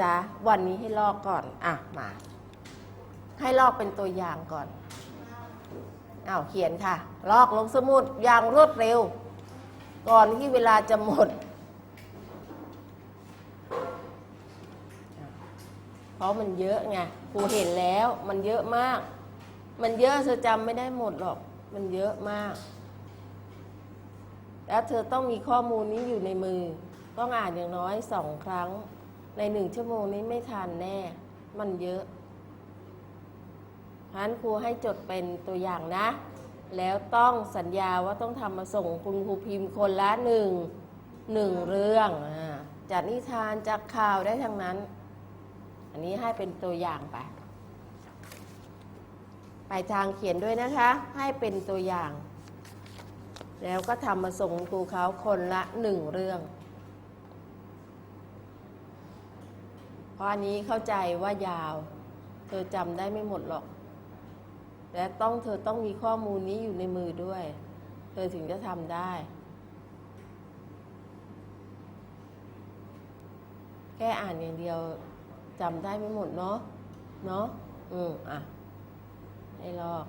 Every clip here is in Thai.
จ๊ะ วันนี้ให้ลอกก่อน อะ มา ให้ลอกเป็นตัวอย่างก่อนอ้าวเขียนค่ะ ลอกลงสมุดอย่างรวดเร็ว ก่อนที่เวลาจะหมด เพราะมันเยอะไงครูเห็นแล้วมันเยอะมาก มันเยอะเธอจำไม่ได้หมดหรอก มันเยอะมาก แล้วเธอต้องมีข้อมูลนี้อยู่ในมือ ต้องอ่านอย่างน้อยสองครั้ง ในหนึ่งชั่วโมงนี้ไม่ทันแน่ มันเยอะพันครูให้จดเป็นตัวอย่างนะ แล้วต้องสัญญาว่าต้องทำมาส่งคุณครูพิมพ์คนละหนึ่งหนึ่งเรื่องจากนิทานจากข่าวได้ทั้งนั้น อันนี้ให้เป็นตัวอย่างไป ไปทางเขียนด้วยนะคะ ให้เป็นตัวอย่าง แล้วก็ทำมาส่งครูเขาคนละหนึ่งเรื่อง เพ ราะอันนี้เข้าใจว่ายาว เธอจำได้ไม่หมดหรอก และต้องเธอต้องมีข้อมูลนี้อยู่ในมือด้วย เธอถึงจะทำได้ แค่อ่านอย่างเดียวจำได้ไม่หมดเนาะ เนาะ อืมอะให้ลอก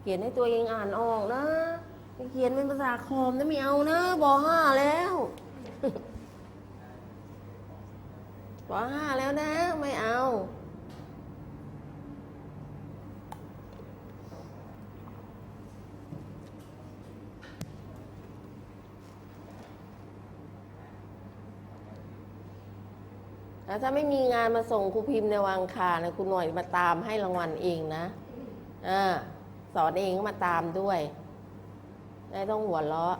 เขียนให้ตัวเองอ่านออกนะ ไม่เขียนเป็นภาษาคอมนะไม่เอานะบอห้าแล้วปห้าแล้วนะ ไม่เอาแล้วถ้าไม่มีงานมาส่งครูพิมพ์ในวังคารนะคุณหน่อยมาตามให้รางวัลเองนะอ่าสอนเองก็มาตามด้วย ได้ต้องหัวเราะ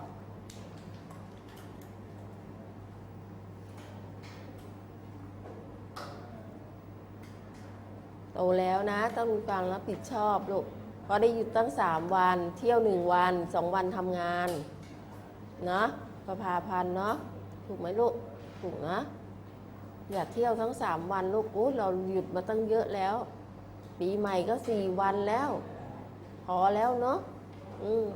โตแล้วนะ ต้องมีความรับผิดชอบลูกเพราะได้หยุดตั้งสามวัน เที่ยวหนึ่งวันสองวันทำงาน เนาะประพาพันเนาะถูกไหมลูก ถูกนะ อย่าเที่ยวทั้งสามวันลูกอู้เราหยุดมาตั้งเยอะแล้ว ปีใหม่ก็สี่วันแล้ว พอแล้วเนาะอืม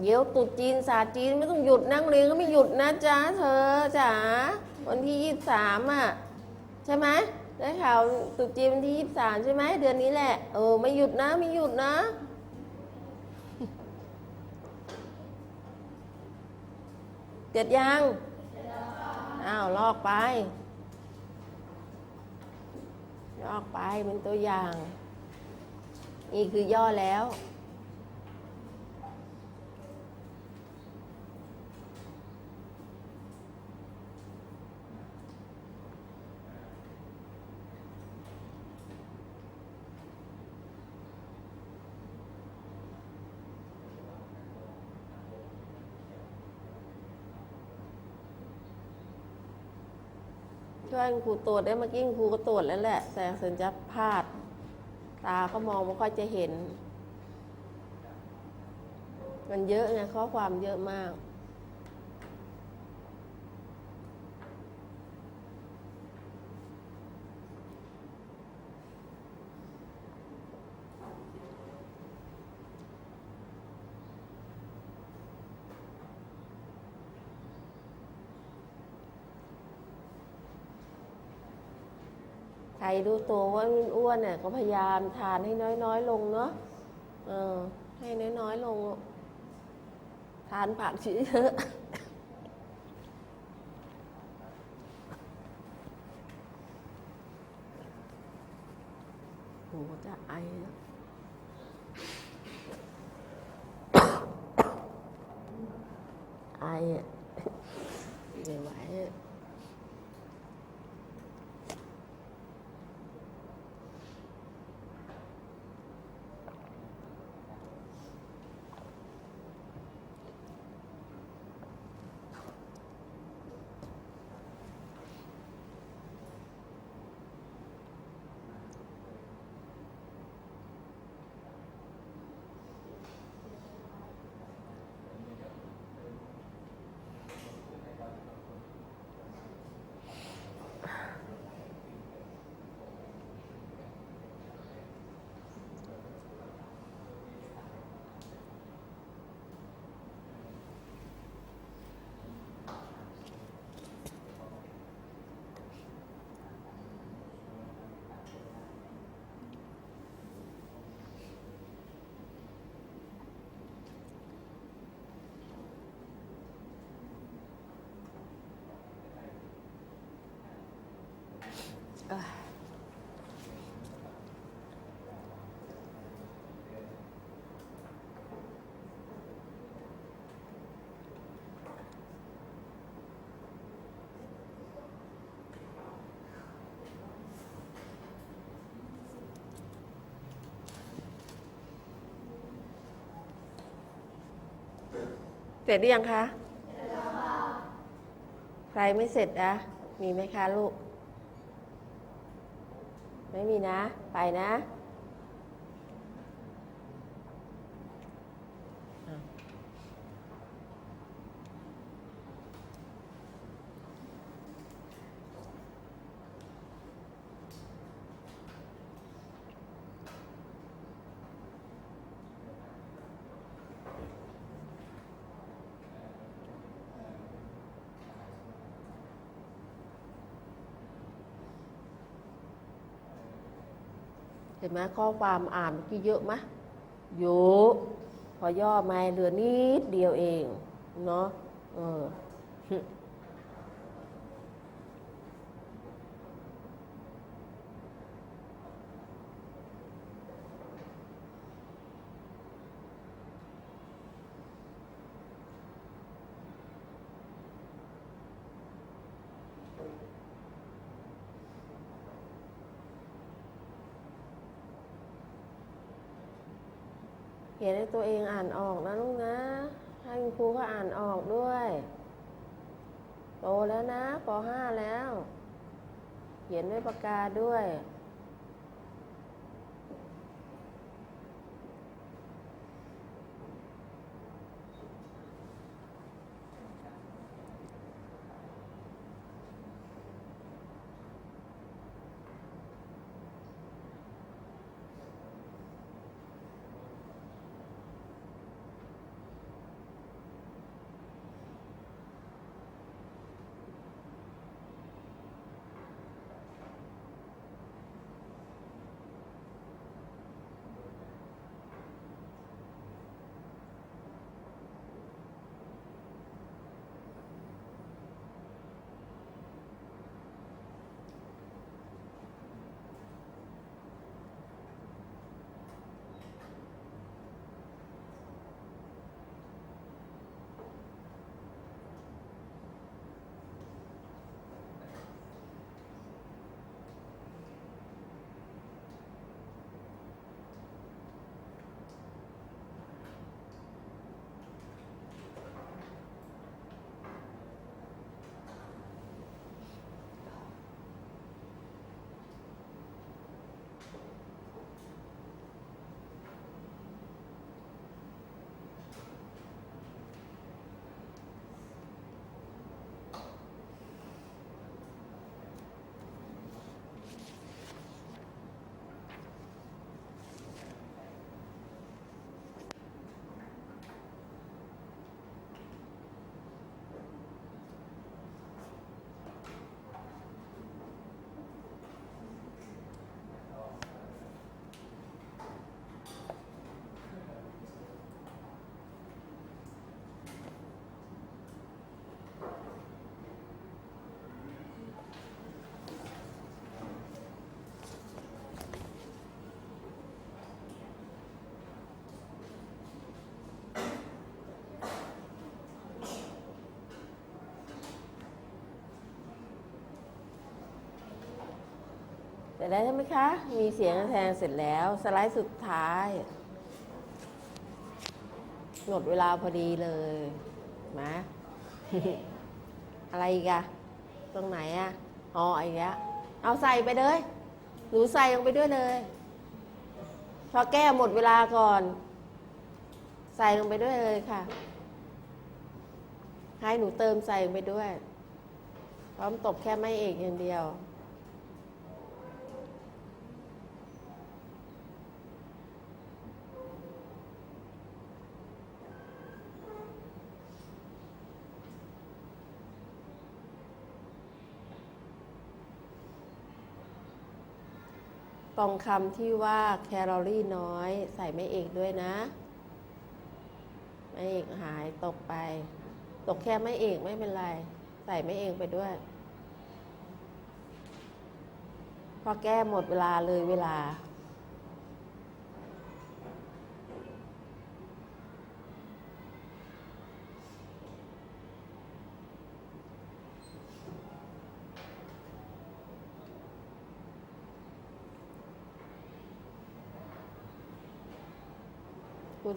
เดี๋ยวตรุษจีนศาสตร์จีนไม่ต้องหยุดนั่งเรียนก็ไม่หยุดนะจ๊ะเธอจ๋าวันที่ยี่สามอะใช่ไหมได้ข่าวตรุษจีนวันที่ยี่สามใช่ไหมเดือนนี้แหละเออไม่หยุดนะไม่หยุดนะเกิดยังอ้าวลอกไป ลอกไปเป็นตัวอย่าง นี่คือย่อแล้ว ช่ครูตรวจได้เมื่อกี้ครูก็ตรวจแล้วแหละ แต่สัญจะพลาด ตาก็มองไม่ค่อยจะเห็น มันเยอะไงข้อความเยอะมาก ครรู้ตัวว่าอ้วนเนี่ยก็พยายามทานให้น้อยๆลงเนาะเออให้น้อยๆลง ทานผักเยอะโหจะไอ้ไอ เอ้ยเสร็จหรือยังคะ ใครไม่เสร็จนะมีไหมคะลูก ไม่มีนะ ไปนะ ห็นไหมข้อความอ่านเมื่อกี้เยอะไหมเยอะพอย่อมาเหลือนิดเดียวเอง เนาะเออ เขียนให้ตัวเองอ่านออกนะลูกนะให้คุณครูก็อ่านออกด้วย โตแล้วนะป .5 แล้ว เขียนด้วยปากกาด้วย ร็จแล้วใช่ไหมคะ มีเสียงแทงเสร็จแล้ว สไลด์สุดท้าย หมดเวลาพอดีเลยมาอะไรอีกอะตรงไหนอะอ๋ออีกแล้วเอาใส่ไปเลย หนูใส่ลงไปด้วยเลย พอแก้หมดเวลาก่อน ใส่ลงไปด้วยเลยค่ะ ให้หนูเติมใส่ลงไปด้วย พร้อมตบแค่ไม่เอกอย่างเดียว ตองคำที่ว่าแคลอรี่น้อย ใส่ไม่เอกด้วยนะ ไม่เอกหายตกไป ตกแค่ไม่เอกไม่เป็นไร ใส่ไม่เอกไปด้วย พอแก้หมดเวลาเลยเวลา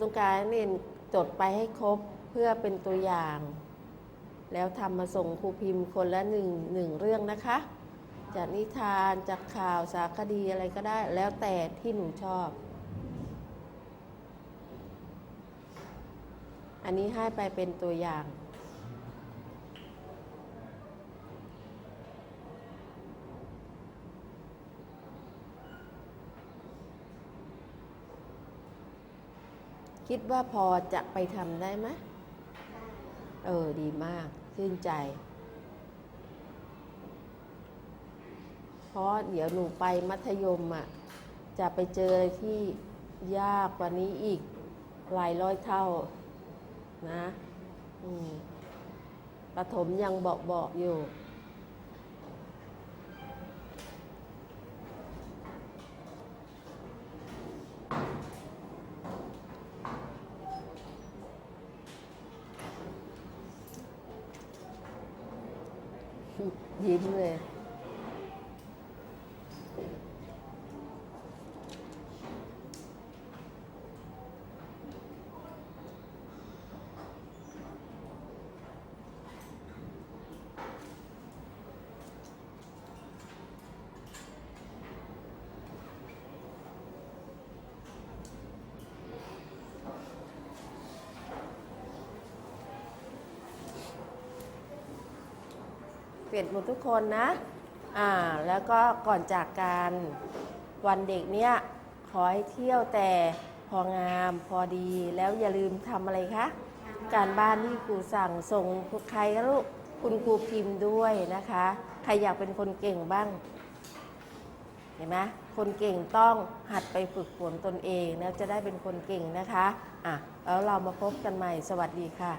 ต้องการให้นักเรียนจดไปให้ครบเพื่อเป็นตัวอย่าง แล้วทำมาส่งครูพิมพ์คนละหนึ่งหนึ่งเรื่องนะคะ จากนิทานจากข่าวสารคดีอะไรก็ได้ แล้วแต่ที่หนูชอบ อันนี้ให้ไปเป็นตัวอย่าง คิดว่าพอจะไปทำได้ไหมเออ ดีมาก ชื่นใจ เพราะเดี๋ยวหนูไปมัธยมอะ จะไปเจออะไรที่ยากกว่านี้อีก หลายร้อยเท่า นะ อืมประถมยังบอกบอกอยู่ ยิ้มเลยเปลี่ยนหมดทุกคนนะอ่าแล้วก็ก่อนจากการวันเด็กเนี้ยขอให้เที่ยวแต่พองามพอดีแล้วอย่าลืมทำอะไรคะ การบ้านที่ครูสั่งส่งใครคะลูกคุณครูพิมพ์ด้วยนะคะ ใครอยากเป็นคนเก่งบ้าง เห็นไหมคนเก่งต้องหัดไปฝึกฝนตนเองแล้วจะได้เป็นคนเก่งนะคะอะแล้วเรามาพบกันใหม่สวัสดีค่ะ